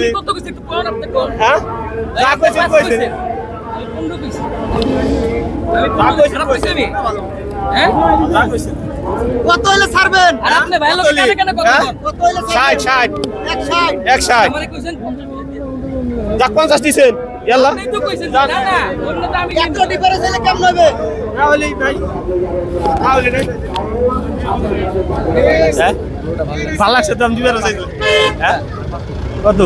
আমি কত হ্যাঁ? যা কইছেন কইছেন যা হ্যাঁ? যা হইলে ছাড়বেন? আর আপনি ভাই লোক কেন কেন কত হ্যাঁ? কত হইলে ষাট ষাট। এক ষাট। এক ষাট। আমারে কইছেন যাক পঞ্চাশ দিছেন। ইয়াল্লা। আপনি তো কইছেন না না অন্য তো আমি এত ডিফারেন্স হলে কেমন হবে? তাহলে ভাই তাহলে নাই। হ্যাঁ? ভালো লাগছে দাম দিবে না হ্যাঁ? কত?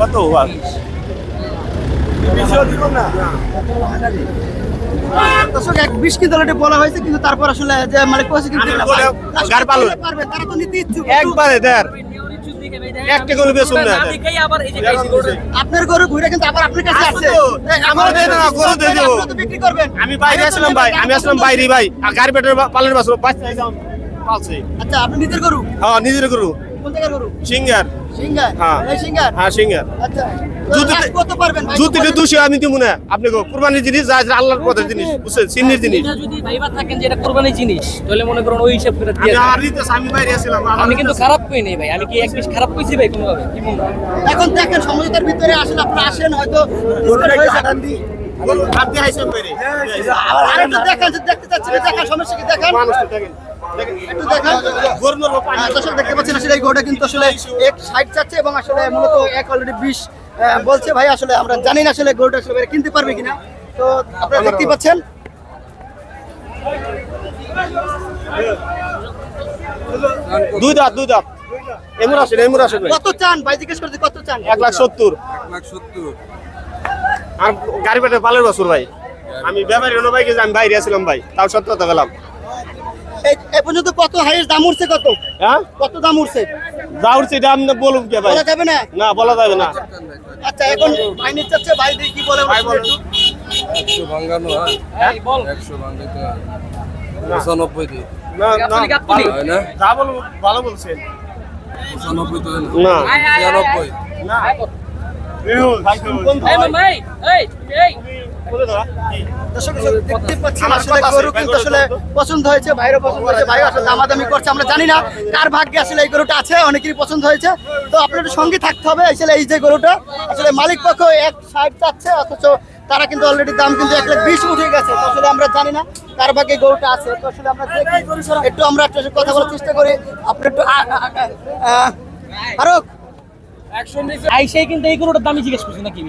কত দর্শক এক বিশ কিন্তু অলরেডি বলা হয়েছে কিন্তু তারপর আসলে যে মালিক কইছে কিন্তু আমি এটা বলে last গার পালন। করতে পারবে তারা তো নিতে ইচ্ছুক। একবারে দেড় একটা গরু বেচুন না। আমি খাই আবার এই যে খাইছি গরু আপনার গরু ঘুরে কিন্তু আবার আপনার কাছে আসছে আসছে তো। এই আমার দেয় না, গরু দিয়ে দেবো। বিক্রি করবেন। আমি বাইরে আসলাম ভাই আমি আসলাম বাইরে ভাই। আর গাড়ি পেটের পালের বাস বাচ্চা আচ্ছা আপনি নিজের গরু? হ্যাঁ নিজের গরু গরু। সিঙ্গার। সিঙ্গার? হ্যাঁ। হ্যাঁ সিঙ্গার। আচ্ছা। জুতিতে- জুতি কত পারবেন ভাই? জুতিতে দুশো আমি দিব না। আপনি গো জিনিস যা যা আল্লাহর পথের জিনিস বুঝছেন? সিন্নির জিনিস। যদি ভাইবা থাকেন যে এটা কোরবানির জিনিস তাহলে মনে করুন ওই হিসাব করে দিয়ে আমি বাইরে কিন্তু খারাপ কই নাই ভাই আমি কি এক পিস খারাপ কইছি ভাই কোনোভাবে? কি মনে এখন দেখেন সমঝোতার ভিতরে আসেন আপনারা আসেন হয়তো দেখেন দেখতে চাচ্ছেন দেখেন সমস্যা কি দেখেন। মানুষ তো দেখেন দেখেন একটু দেখেন গরু নরবো পানি আহ, দর্শক দেখতে পাচ্ছেন আসলে এই গরুটা কিন্তু আসলে এক ষাট চাচ্ছে এবং আসলে মূলত এক অলরেডি বিশ বলছে ভাই আসলে আমরা জানি না আসলে গরুটা আসলে কিনতে পারবে কিনা। তো আপনারা দেখতে পাচ্ছেন। দুই দাঁত দুই দাঁত। এমন আসেন এমন আসেন কত চান? ভাই জিজ্ঞেস করতে কত চান? এক লাখ সত্তর। আর গাড়ি পেটে পালের বছর ভাই। আমি ব্যাপারী হলো ভাই আমি বাইরে আসলাম ভাই তাও টাকা পেলাম এই- এই পর্যন্ত কত হাইয়েস্ট দাম উঠছে কত? হ্যাঁ? কত দাম উঠছে? যা উঠছে এটা আমি বলুন কে ভাই। বলা যাবে না? না বলা যাবে না। আচ্ছা এখন ভাই নিতে চাচ্ছে ভাই কি বলে ভাই। ভাঙানো হয়? এই ভাঙাইতে হয়। পঁচানব্বই না যা ভালো বলছেন তো না। না। ছিয়ানব্বই না ভাই কোন এই এই এই। আসলে দেখতে পাচ্ছেন আসলে গরু কিন্তু আসলে পছন্দ হয়েছে পছন্দ হয়েছে ভাই আসলে দামাদামি করছে আমরা জানি না কার ভাগ্যে আসলে এই গরুটা আছে অনেকেরই পছন্দ হয়েছে। তো আপনার একটু সঙ্গে থাকতে হবে আসলে এই যে গরুটা আসলে মালিক পক্ষ এক ষাট চাচ্ছে অথচ তারা কিন্তু অলরেডি দাম কিন্তু এক লাখ বিশ উঠে গেছে আসলে আমরা জানি না কার ভাগ্যে গরুটা আছে তো আসলে আমরা একটু আমরা কথা বলার চেষ্টা করি আপনি একটু আ- আ- আ- আ- ফারুক। আইসাই কিন্তু এই গরুটার দামই জিজ্ঞেস করছি নাকি?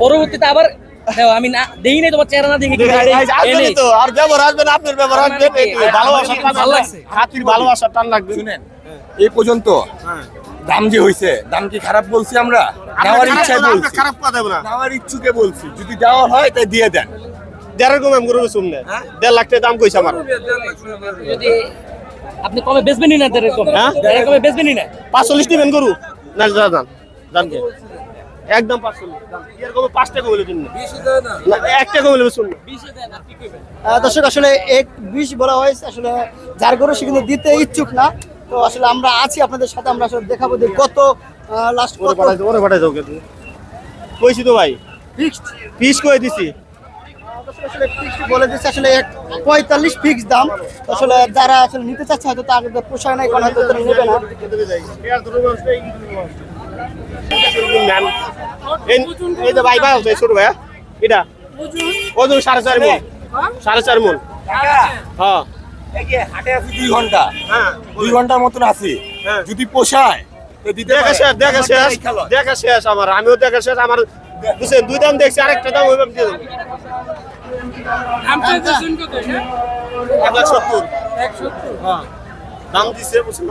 পরবর্তীতে আবার দেও, আমি না দেই নাই তোমার চেহারা না দেখে কি এই- এই- আসবেনই এনেই। তো, আর ব্যবহার আসবেন, আপনার ব্যবহার আমার আসবেন, এই কি, তো, ভালোবাসা টান লাগছে। হাতির ভালোবাসা টান লাগবে। এই পর্যন্ত দাম যে হইছে দাম কি খারাপ বলছি আমরা? নেওয়ার আপনার ইচ্ছায় খারাপ- বলছি। খারাপ কথা বলা নেওয়ার ইচ্ছুকে বলছি যদি দেওয়া হয় তাই দিয়ে দেন। দেড়ের কম করব শুনলে দেড় লাখ টাকা দাম কইছে আমার। যদি আপনি কমে বেচবেনই না দেড়ের কমে হ্যাঁ? কমে বেচবেনই না? পাঁচচল্লিশ নিবেন গরু। না যান জানকে একদম পাঁচচল্লিশ এর কমে পাঁচ টাকা বলে দিন না। না, এক টাকা বলে শুনুন দর্শক আসলে এক বিশ বলা হয়েছে আসলে যার গরু সে কিন্তু দিতে ইচ্ছুক না। তো আসলে আমরা আছি আপনাদের সাথে আমরা আসলে দেখাবো যে কত লাস্ট কত পাঠাই ওরে পাঠাই যাও কিন্তু কইছি তো ভাই। ফিক্সড পিস কই দিছি? আসলে বলে দিচ্ছে আসলে এক পঁয়তাল্লিশ ফিক্স দাম। আসলে যারা আসলে নিতে চাচ্ছে হয়তো তার পোষায় নাই কোনো হয়তো তারা নেবে না। এই- এই যে ভাই ভাই ছোট ভাই? এটা? ওজন সাড়ে চার মন সাড়ে চার মন হ্যাঁ। হাটে আছি দুই ঘণ্টা হ্যাঁ। দুই ঘণ্টার মতন আছি। যদি পোষায় দেখা শেষ দেখা শেষ। দেখা শেষ আমার আমিও দেখা শেষ আমার বুঝছেন দুই দাম দেখছি আরেকটা দাম ওইভাবে দিয়ে দেবো। এক লাখ সত্তর। দাম দিচ্ছে বুঝছেন?